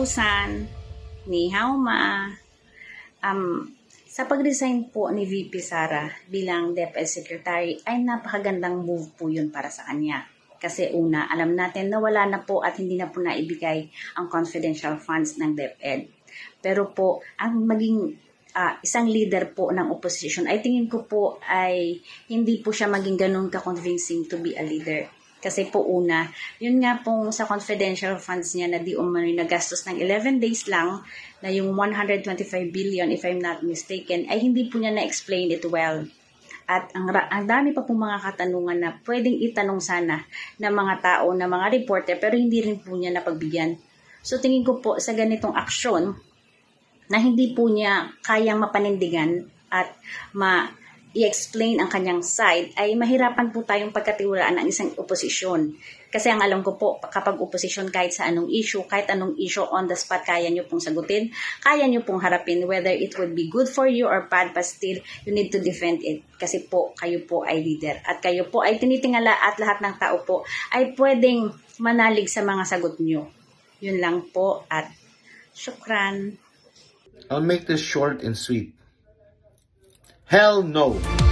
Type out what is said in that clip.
San, ni Hao Ma. Um, sa pag-resign po ni VP Sara bilang DepEd Secretary ay napakagandang move po yun para sa kanya. Kasi una, alam natin na wala na po at hindi na po naibigay ang confidential funds ng DepEd. Pero po, ang maging ah, isang leader po ng opposition, ay tingin ko po ay hindi po siya maging ganun ka-convincing to be a leader. Kasi po una, yun nga pong sa confidential funds niya na di umano'y nagastos ng 11 days lang na yung 125 billion, if I'm not mistaken, ay hindi po niya na-explain it well. At ang, ang dami pa pong mga katanungan na pwedeng itanong sana ng mga tao, ng mga reporter, pero hindi rin po niya napagbigyan. So tingin ko po sa ganitong aksyon, na hindi po niya kayang mapanindigan at ma i-explain ang kanyang side, ay mahirapan po tayong pagkatiwalaan ng isang oposisyon. Kasi ang alam ko po, kapag oposisyon kahit sa anong issue, kahit anong issue on the spot, kaya nyo pong sagutin, kaya nyo pong harapin, whether it would be good for you or bad, but still, you need to defend it. Kasi po, kayo po ay leader. At kayo po ay tinitingala at lahat ng tao po ay pwedeng manalig sa mga sagot nyo. Yun lang po at syukran. I'll make this short and sweet. Hell no.